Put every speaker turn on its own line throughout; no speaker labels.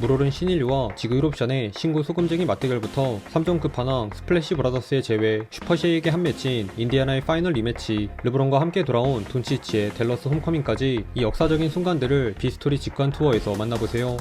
물오른 신인류와 지구 유럽션의 신구 소금쟁이 맞대결부터 3점 끝판왕 스플래시 브라더스의 제외 슈퍼시에게 한 매치인 인디아나의 파이널 리매치 르브론과 함께 돌아온 돈치치의 댈러스 홈커밍까지 이 역사적인 순간들을 비스토리 직관 투어에서 만나보세요.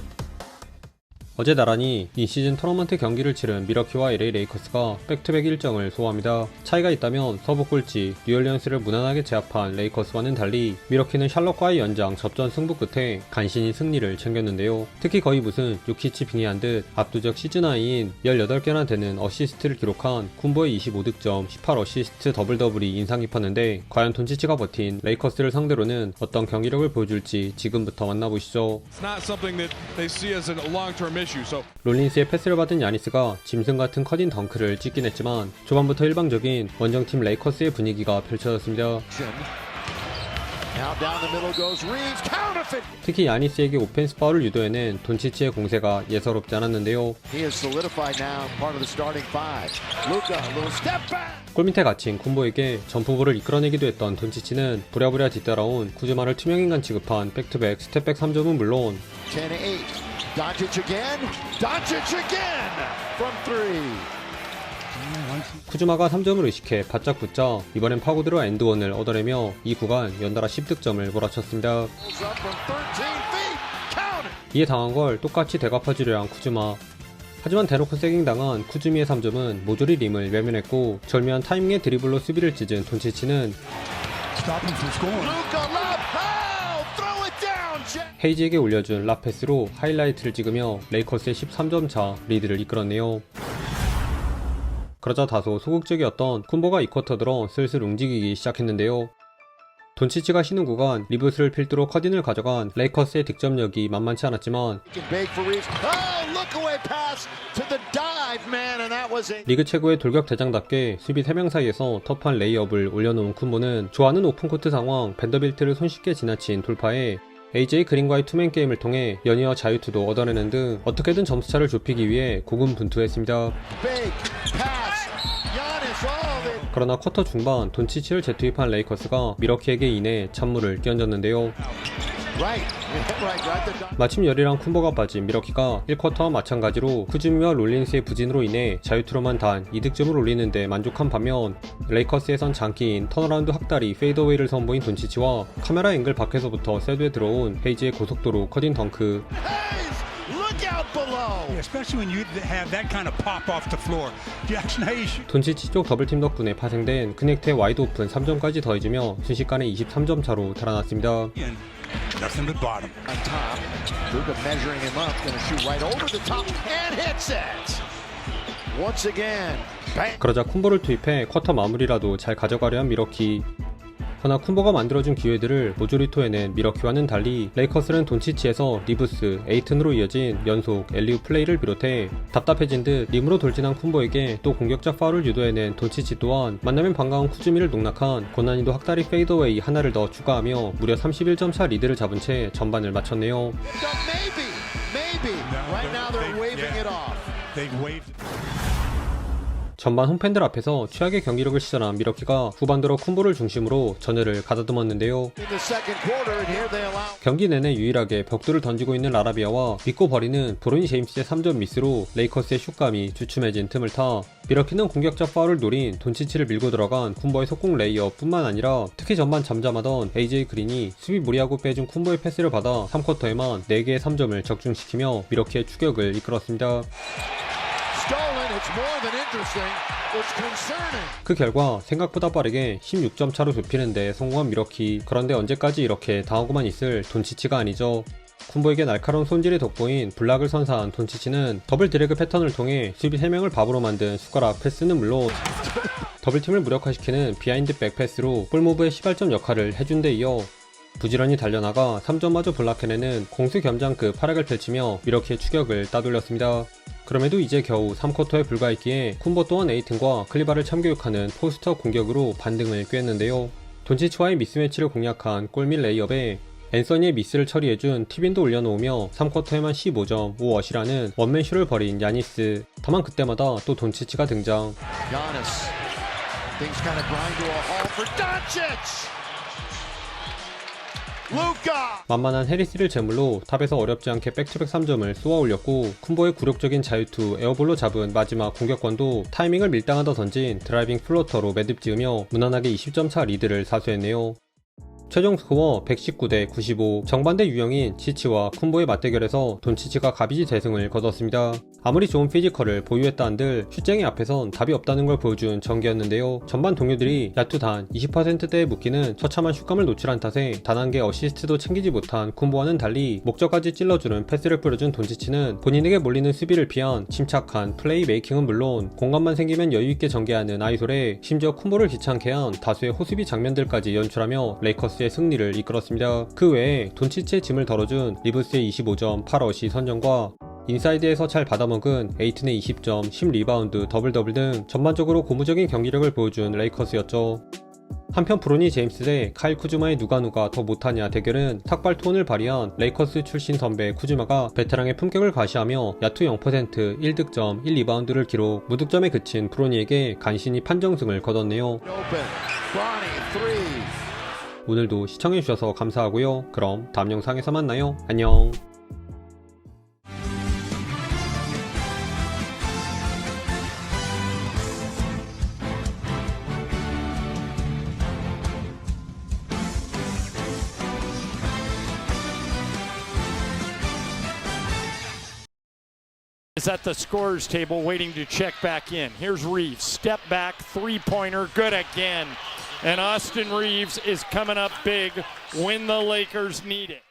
어제 나란히 이 시즌 토너먼트 경기를 치른 미러키와 LA 레이커스가 백투백 일정을 소화합니다. 차이가 있다면 서부 꼴찌 뉴올리언스를 무난하게 제압한 레이커스와는 달리 미러키는 샬럿과의 연장 접전 승부 끝에 간신히 승리를 챙겼는데요. 특히 거의 무슨 유키치 빙의한 듯 압도적 시즌 하이인 18개나 되는 어시스트를 기록한 쿤보의 25득점, 18어시스트 더블 더블이 인상 깊었는데 과연 돈치치가 버틴 레이커스를 상대로는 어떤 경기력을 보여줄지 지금부터 만나보시죠. 롤린스의 패스를 받은 야니스가 짐승 같은 커딘 덩크를 찍긴 했지만 초반부터 일방적인 원정팀 레이커스의 분위기가 펼쳐졌습니다. 특히 야니스에게 오펜스 파울을 유도해낸 돈치치의 공세가 예사롭지 않았는데요.
He is solidified now, part of the starting five. Luca, a little step back.
골 밑에 갇힌 쿤보에게 점프볼을 이끌어내기도 했던 돈치치는 부랴부랴 뒤따라온 구즈마를 투명인간 취급한 백투백 스텝백 3점은 물론
10 8. Doncic again. Doncic again from three.
쿠즈마가 3점을 의식해 바짝 붙자 이번엔 파고들어 엔드원을 얻어내며 이 구간 연달아 10득점을 몰아쳤습니다.
Pulls up from 13 feet. Count it.
이에 당한 걸 똑같이 되갚아주려 한 쿠즈마. 하지만 대놓고 세깅 당한 쿠즈미의 3점은 모조리 림을 외면했고 절묘한 타이밍의 드리블로 수비를 찢은 돈치치는 헤이지에게 올려준 라패스로 하이라이트를 찍으며 레이커스의 13점 차 리드를 이끌었네요. 그러자 다소 소극적이었던 쿤보가 이 쿼터 들어 슬슬 움직이기 시작했는데요. 돈치치가 쉬는 구간 리브스를 필두로 커딘을 가져간 레이커스의 득점력이 만만치 않았지만.
Oh.
리그 최고의 돌격 대장답게 수비 3명 사이에서 터프한 레이업을 올려놓은 쿤보는 좋아하는 오픈코트 상황 밴더빌트를 손쉽게 지나친 돌파에 AJ 그린과의 투맨 게임을 통해 연이어 자유투도 얻어내는 등 어떻게든 점수차를 좁히기 위해 고군분투했습니다. 그러나 쿼터 중반 돈치치를 재투입한 레이커스가 미러키에게 인해 찬물을 끼얹었는데요. 마침 열이랑 쿤보가 빠진 미러키가 1쿼터와 마찬가지로 쿠즈미와 롤린스의 부진으로 인해 자유투로만 단 2득점을 올리는데 만족한 반면 레이커스에선 장기인 턴어라운드 학다리 페이더웨이를 선보인 돈치치와 카메라 앵글 밖에서부터 셋에 들어온 헤이지의 고속도로 커딘 덩크 돈치치 쪽 더블팀 덕분에 파생된 크넥트의 와이드 오픈 3점까지 더해지며 순식간에 23점 차로 달아났습니다.
In nothing but bottom.
On top. Luca measuring him up. To shoot right over the top and hits it. Once again. Bang.
그러자 쿤보를 투입해 쿼터 마무리라도 잘 가져가려 한 미러키. 허나 쿤보가 만들어준 기회들을 모조리 토해낸 미러키와는 달리 레이커스는 돈치치에서 리브스, 에이튼으로 이어진 연속 엘리우 플레이를 비롯해 답답해진 듯 림으로 돌진한 쿤보에게 또 공격적 파울을 유도해낸 돈치치 또한 만나면 반가운 쿠즈미를 농락한 고난이도 학다리 페이더웨이 하나를 더 추가하며 무려 31점 차 리드를 잡은 채 전반을 마쳤네요.
Maybe. Maybe.
No,
right
전반 홈팬들 앞에서 최악의 경기력을 시전한 미러키가 후반 들어 쿤보를 중심으로 전열을 가다듬었는데요. 경기 내내 유일하게 벽돌을 던지고 있는 라라비아와 믿고 버리는 브로니 제임스의 3점 미스로 레이커스의 슛감이 주춤해진 틈을 타 미러키는 공격적 파울을 노린 돈치치를 밀고 들어간 쿤버의 속공 레이업 뿐만 아니라 특히 전반 잠잠하던 AJ 그린이 수비 무리하고 빼준 쿤버의 패스를 받아 3쿼터에만 4개의 3점을 적중시키며 미러키의 추격을 이끌었습니다. 그 결과 생각보다 빠르게 16점 차로 좁히는데 성공한 미러키. 그런데 언제까지 이렇게 당하고만 있을 돈치치가 아니죠. 쿤보에게 날카로운 손질이 돋보인 블락을 선사한 돈치치는 더블 드래그 패턴을 통해 수비 3명을 밥으로 만든 숟가락 패스는 물론 더블팀을 무력화시키는 비하인드 백패스로 볼모브의 시발점 역할을 해준 데 이어 부지런히 달려나가 3점마저 블락해내는 공수 겸장급 활약을 펼치며 미러키의 추격을 따돌렸습니다. 그럼에도 이제 겨우 3쿼터에 불과했기에 쿤보 또한 에이튼과 클리바를 참교육하는 포스터 공격으로 반등을 꾀했는데요. 돈치치와의 미스매치를 공략한 골밑 레이업에 앤서니의 미스를 처리해준 티빈도 올려놓으며 3쿼터에만 15점, 5어시라는 원맨쇼를 벌인 야니스. 다만 그때마다 또 돈치치가 등장.
Kind
만만한 해리스를 제물로 탑에서 어렵지 않게 백투백 3점을 쏘아 올렸고 쿤보의 굴욕적인 자유투 에어볼로 잡은 마지막 공격권도 타이밍을 밀당하다 던진 드라이빙 플로터로 매듭 지으며 무난하게 20점 차 리드를 사수했네요. 최종 스코어 119대 95 정반대 유형인 치치와 쿤보의 맞대결에서 돈치치가 가비지 대승을 거뒀습니다. 아무리 좋은 피지컬을 보유했다 한들 슛쟁이 앞에선 답이 없다는 걸 보여준 전개였는데요. 전반 동료들이 야투 단 20%대에 묶이는 처참한 슛감을 놓칠한 탓에 단 한 개 어시스트도 챙기지 못한 쿤보와는 달리 목적까지 찔러주는 패스를 뿌려준 돈치치는 본인에게 몰리는 수비를 피한 침착한 플레이 메이킹은 물론 공간만 생기면 여유있게 전개하는 아이솔에 심지어 쿤보를 귀찮게 한 다수의 호수비 장면들까지 연출하며 레이커스의 승리를 이끌었습니다. 그 외에 돈치치의 짐을 덜어준 리브스의 25점 8어시 선정과 인사이드에서 잘 받아먹은 에이튼의 20점, 10리바운드, 더블 더블 등 전반적으로 고무적인 경기력을 보여준 레이커스였죠. 한편 브로니 제임스 대 카일 쿠즈마의 누가 누가 더 못하냐 대결은 탁발 톤을 발휘한 레이커스 출신 선배 쿠즈마가 베테랑의 품격을 과시하며 야투 0% 1득점 1리바운드를 기록 무득점에 그친 브로니에게 간신히 판정승을 거뒀네요. 오늘도 시청해주셔서 감사하고요. 그럼 다음 영상에서 만나요. 안녕.
Is at the scorers table waiting to check back in. Here's Reeves. Step back, three pointer, good again. And Austin Reeves is coming up big when the Lakers need it.